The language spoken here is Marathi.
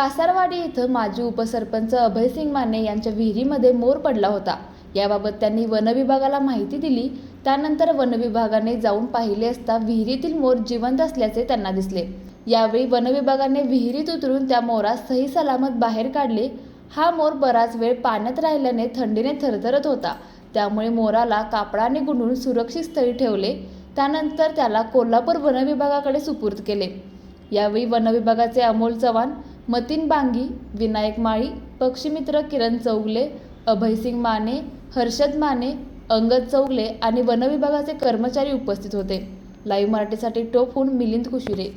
Kasarwadi इथं माजी उपसरपंच अभयसिंग माने यांच्या विहिरीमध्ये मोर पडला होता. याबाबत त्यांनी वनविभागाला माहिती दिली. त्यानंतर वनविभागाने जाऊन पाहिले असता विहिरीतील मोर जिवंत असल्याचे त्यांना दिसले. यावेळी वनविभागाने विहिरीत उतरून त्या मोरास सही सलामत बाहेर काढले. हा मोर बराच वेळ पाण्यात राहिल्याने थंडीने थरथरत होता. त्यामुळे मोराला कापडाने गुंडून सुरक्षित स्थळी ठेवले. त्यानंतर त्याला कोल्हापूर वनविभागाकडे सुपूर्द केले. यावेळी वनविभागाचे अमोल चव्हाण मतीन बांगी विनायक माळी पक्षीमित्र किरण चौगले अभयसिंग माने हर्षद माने अंगद चौगले आणि वनविभागाचे कर्मचारी उपस्थित होते. लाईव्ह मराठीसाठी होऊन मिलिंद कुशिरे